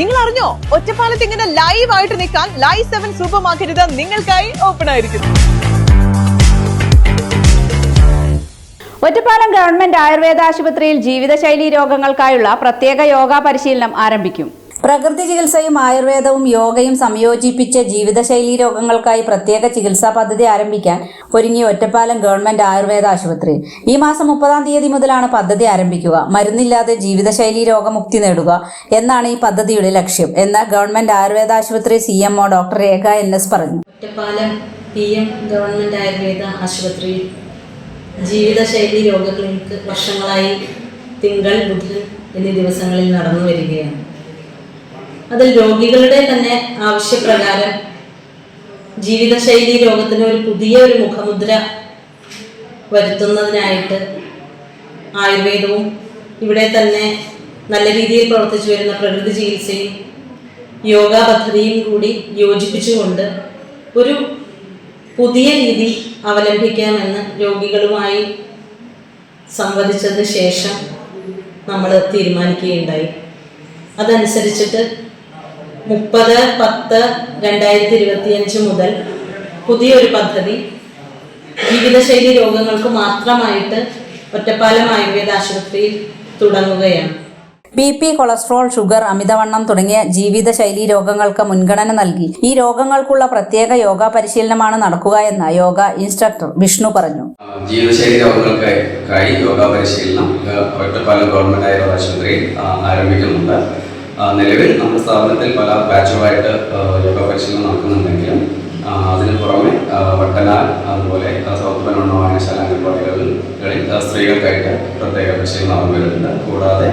നിങ്ങൾ അറിഞ്ഞോ ഒറ്റപ്പാലത്ത് ഇങ്ങനെ ലൈവ് ആയിട്ട് നിൽക്കാൻ ലൈവ് സെവൻ സൂപ്പർ മാർക്കറ്റ് നിങ്ങൾക്കായി ഓപ്പൺ ആയിരിക്കുന്നു. ഒറ്റപ്പാലം ഗവൺമെന്റ് ആയുർവേദ ആശുപത്രിയിൽ ജീവിതശൈലി രോഗങ്ങൾക്കായുള്ള പ്രത്യേക യോഗ പരിശീലനം ആരംഭിക്കും. പ്രകൃതി ചികിത്സയും ആയുർവേദവും യോഗയും സംയോജിപ്പിച്ച് ജീവിതശൈലി രോഗങ്ങൾക്കായി പ്രത്യേക ചികിത്സാ പദ്ധതി ആരംഭിക്കാൻ ഒരുങ്ങി ഒറ്റപ്പാലം ഗവൺമെന്റ് ആയുർവേദ ആശുപത്രി. ഈ മാസം മുപ്പതാം തീയതി മുതലാണ് പദ്ധതി ആരംഭിക്കുക. മരുന്നില്ലാതെ ജീവിതശൈലി രോഗമുക്തി നേടുക എന്നാണ് ഈ പദ്ധതിയുടെ ലക്ഷ്യം എന്ന് ഗവൺമെന്റ് ആയുർവേദ ആശുപത്രി C doctor Rekha N S പറഞ്ഞു. Ottapalam P M government Ayurveda ആശുപത്രിയിൽ ജീവിതശൈലി വർഷങ്ങളായി തിങ്കൾ ബുധൻ എന്നീ ദിവസങ്ങളിൽ നടന്നു വരികയാണ് അതിൽ രോഗികളുടെ തന്നെ ആവശ്യപ്രകാരം ജീവിതശൈലി രോഗത്തിന് ഒരു പുതിയ ഒരു മുഖമുദ്ര വരുത്തുന്നതിനായിട്ട് ആയുർവേദവും ഇവിടെ തന്നെ നല്ല രീതിയിൽ പ്രവർത്തിച്ചു വരുന്ന പ്രകൃതി ചികിത്സയും യോഗ പദ്ധതിയും കൂടി യോജിപ്പിച്ചുകൊണ്ട് ഒരു പുതിയ രീതി അവലംബിക്കാമെന്ന് രോഗികളുമായി സംവദിച്ചതിന് ശേഷം നമ്മൾ തീരുമാനിക്കുകയുണ്ടായി. അതനുസരിച്ചിട്ട് മുപ്പത് പത്ത് രണ്ടായിരത്തി ഇരുപത്തിയഞ്ച് മുതൽ പുതിയൊരു പദ്ധതി. ജീവിതശൈലി രോഗങ്ങൾക്ക് മാത്രമായിട്ട് ഒറ്റപ്പാലം ആയുർവേദ ആശുപത്രിയിൽ തുടങ്ങുകയാണ്. ബി പി കൊളസ്ട്രോൾ ഷുഗർ അമിതവണ്ണം തുടങ്ങിയ ജീവിതശൈലി രോഗങ്ങൾക്ക് മുൻഗണന നൽകി. ഈ രോഗങ്ങൾക്കുള്ള പ്രത്യേക യോഗ പരിശീലനമാണ് നടക്കുക എന്ന് യോഗ ഇൻസ്ട്രക്ടർ വിഷ്ണു പറഞ്ഞു. ജീവിതശൈലി രോഗങ്ങൾക്കായി യോഗ പരിശീലനം ഒറ്റപ്പാലം ഗവൺമെന്റ് ആയുർവേദ ആശുപത്രിയിൽ ആരംഭിക്കുന്നുണ്ട്. നിലവിൽ നമ്മുടെ സ്ഥാപനത്തിൽ പല ബാച്ചുകളായിട്ട് യോഗ പരിശീലനം നടക്കുന്നുണ്ടെങ്കിലും അതിന് പുറമെ വട്ടനാൽ അതുപോലെ സൗത്ത് പനോണ വായനശാല അംഗൻവാടികളിൽ സ്ത്രീകൾക്കായിട്ട് പ്രത്യേക പരിശീലനം നടക്കുന്നുണ്ട് കൂടാതെ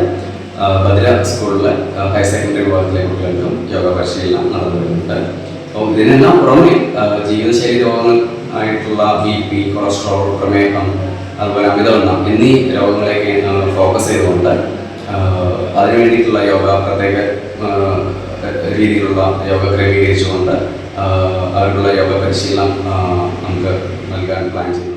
ഭദ്ര സ്കൂളിലെ ഹയർ സെക്കൻഡറി വിഭാഗത്തിലെ കുട്ടികൾക്കും യോഗ പരിശീലനം നടന്നു വരുന്നുണ്ട് അപ്പോൾ ഇതിനെല്ലാം പുറമെ ജീവിതശൈലി രോഗങ്ങൾ ആയിട്ടുള്ള ബി പി കൊളസ്ട്രോൾ പ്രമേഹം അതുപോലെ അമിതവണ്ണം എന്നീ രോഗങ്ങളെയൊക്കെ ഫോക്കസ് ചെയ്തുകൊണ്ട് അതിനു വേണ്ടിയിട്ടുള്ള യോഗ പ്രത്യേക ആ, രീതിയിലുള്ള യോഗ ക്രമീകരിച്ചുകൊണ്ട് ആ, അവർക്കുള്ള യോഗ പരിശീലനം ആ, നമുക്ക് നൽകാൻ പ്ലാൻ ചെയ്യുന്നു